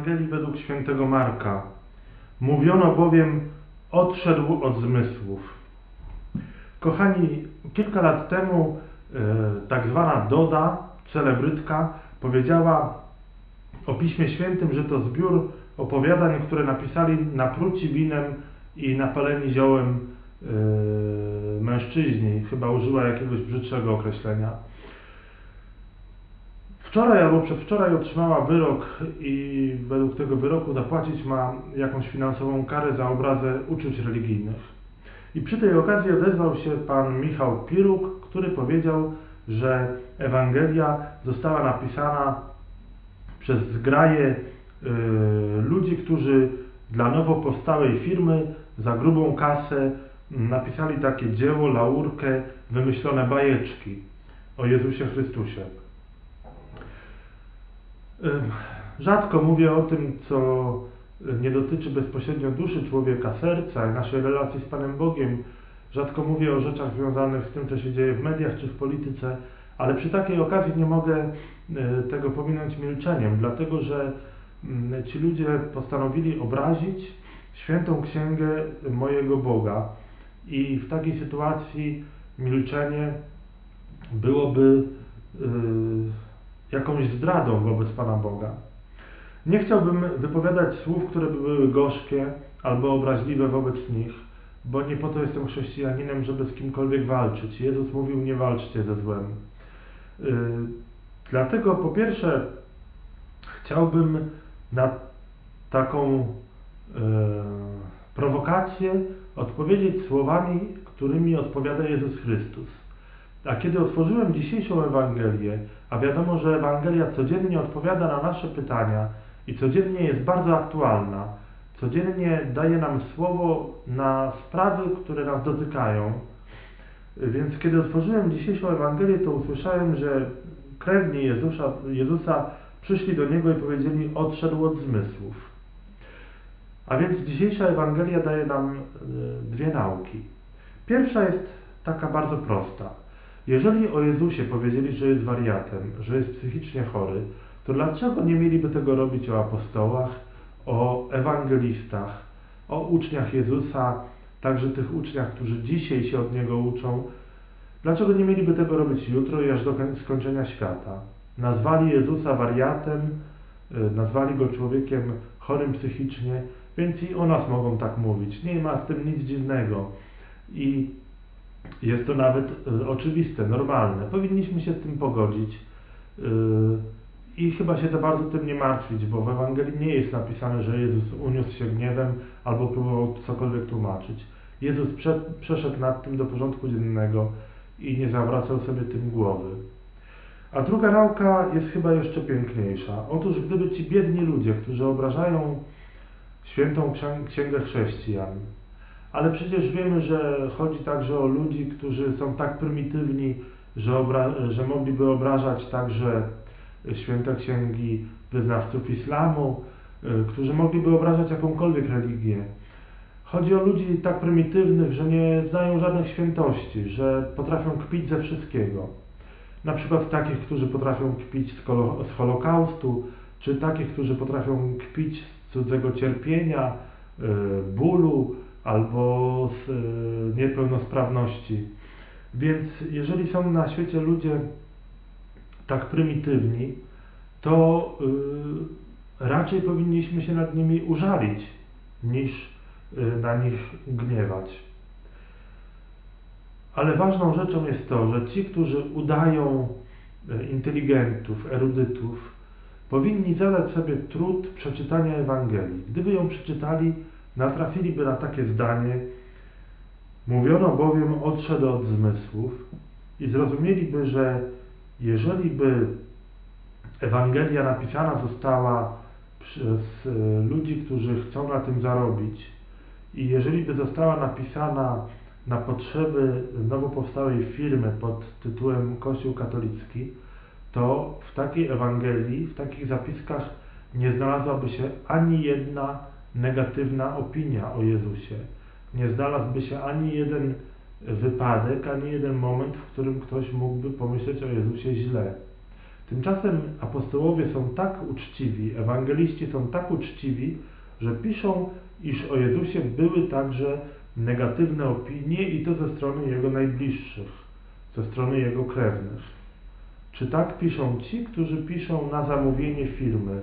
Ewangelii według świętego Marka. Mówiono bowiem, odszedł od zmysłów. Kochani, kilka lat temu e, tak zwana Doda, celebrytka, powiedziała o Piśmie Świętym, że to zbiór opowiadań, które napisali napruci winem i napaleni ziołem e, mężczyźni. Chyba użyła jakiegoś brzydszego określenia. Wczoraj albo przedwczoraj otrzymała wyrok i według tego wyroku zapłacić ma jakąś finansową karę za obrazę uczuć religijnych. I przy tej okazji odezwał się pan Michał Piruk, który powiedział, że Ewangelia została napisana przez zgraje y, ludzi, którzy dla nowo powstałej firmy za grubą kasę napisali takie dzieło, laurkę, wymyślone bajeczki o Jezusie Chrystusie. Rzadko mówię o tym, co nie dotyczy bezpośrednio duszy człowieka, serca i naszej relacji z Panem Bogiem. Rzadko mówię o rzeczach związanych z tym, co się dzieje w mediach czy w polityce, ale przy takiej okazji nie mogę e, tego pominąć milczeniem, dlatego że mm, ci ludzie postanowili obrazić świętą księgę mojego Boga i w takiej sytuacji milczenie byłoby yy, jakąś zdradą wobec Pana Boga. Nie chciałbym wypowiadać słów, które by były gorzkie albo obraźliwe wobec nich, bo nie po to jestem chrześcijaninem, żeby z kimkolwiek walczyć. Jezus mówił, nie walczcie ze złem. Yy, dlatego po pierwsze chciałbym na taką yy, prowokację odpowiedzieć słowami, którymi odpowiada Jezus Chrystus. A kiedy otworzyłem dzisiejszą Ewangelię, a wiadomo, że Ewangelia codziennie odpowiada na nasze pytania i codziennie jest bardzo aktualna, codziennie daje nam słowo na sprawy, które nas dotykają. Więc kiedy otworzyłem dzisiejszą Ewangelię, to usłyszałem, że krewni Jezusa, Jezusa przyszli do Niego i powiedzieli, odszedł od zmysłów. A więc dzisiejsza Ewangelia daje nam e, dwie nauki. Pierwsza jest taka bardzo prosta. Jeżeli o Jezusie powiedzieli, że jest wariatem, że jest psychicznie chory, to dlaczego nie mieliby tego robić o apostołach, o ewangelistach, o uczniach Jezusa, także tych uczniach, którzy dzisiaj się od Niego uczą? Dlaczego nie mieliby tego robić jutro i aż do skończenia świata? Nazwali Jezusa wariatem, y, nazwali Go człowiekiem chorym psychicznie, więc i o nas mogą tak mówić. Nie ma w tym nic dziwnego. I jest to nawet y, oczywiste, normalne. Powinniśmy się z tym pogodzić y, i chyba się za bardzo tym nie martwić, bo w Ewangelii nie jest napisane, że Jezus uniósł się gniewem albo próbował cokolwiek tłumaczyć. Jezus prze, przeszedł nad tym do porządku dziennego i nie zawracał sobie tym głowy. A druga nauka jest chyba jeszcze piękniejsza. Otóż gdyby ci biedni ludzie, którzy obrażają świętą księgę chrześcijan, ale przecież wiemy, że chodzi także o ludzi, którzy są tak prymitywni, że, obra- że mogliby obrażać także święte księgi wyznawców islamu, y, którzy mogliby obrażać jakąkolwiek religię. Chodzi o ludzi tak prymitywnych, że nie znają żadnych świętości, że potrafią kpić ze wszystkiego. Na przykład takich, którzy potrafią kpić z, z Holokaustu, czy takich, którzy potrafią kpić z cudzego cierpienia, y, bólu, albo z e, niepełnosprawności. Więc jeżeli są na świecie ludzie tak prymitywni, to y, raczej powinniśmy się nad nimi użalić, niż y, na nich gniewać. Ale ważną rzeczą jest to, że ci, którzy udają inteligentów, erudytów, powinni zadać sobie trud przeczytania Ewangelii. Gdyby ją przeczytali, natrafiliby na takie zdanie, mówiono bowiem odszedł od zmysłów i zrozumieliby, że jeżeli by Ewangelia napisana została przez e, ludzi, którzy chcą na tym zarobić i jeżeli by została napisana na potrzeby nowo powstałej firmy pod tytułem Kościół katolicki, to w takiej Ewangelii, w takich zapiskach nie znalazłaby się ani jedna negatywna opinia o Jezusie. Nie znalazłby się ani jeden wypadek, ani jeden moment, w którym ktoś mógłby pomyśleć o Jezusie źle. Tymczasem apostołowie są tak uczciwi, ewangeliści są tak uczciwi, że piszą, iż o Jezusie były także negatywne opinie i to ze strony Jego najbliższych, ze strony Jego krewnych. Czy tak piszą ci, którzy piszą na zamówienie firmy,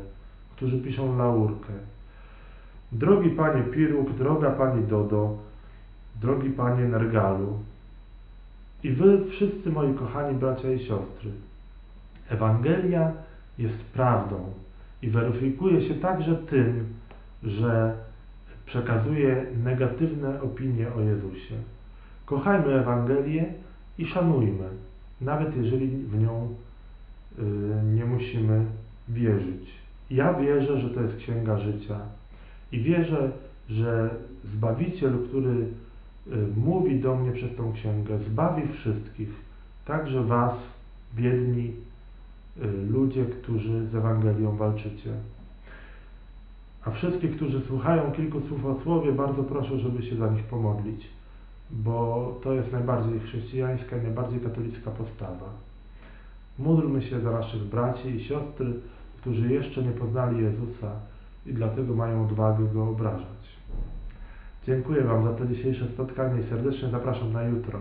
którzy piszą laurkę? Drogi Panie Piruk, droga Pani Dodo, drogi Panie Nergalu i Wy wszyscy moi kochani bracia i siostry, Ewangelia jest prawdą i weryfikuje się także tym, że przekazuje negatywne opinie o Jezusie. Kochajmy Ewangelię i szanujmy, nawet jeżeli w nią y, nie musimy wierzyć. Ja wierzę, że to jest księga życia i wierzę, że Zbawiciel, który y, mówi do mnie przez tą księgę, zbawi wszystkich, także Was, biedni y, ludzie, którzy z Ewangelią walczycie. A wszystkich, którzy słuchają kilku słów o słowie, bardzo proszę, żeby się za nich pomodlić, bo to jest najbardziej chrześcijańska i najbardziej katolicka postawa. Módlmy się za naszych braci i siostry, którzy jeszcze nie poznali Jezusa i dlatego mają odwagę Go obrażać. Dziękuję Wam za to dzisiejsze spotkanie i serdecznie zapraszam na jutro.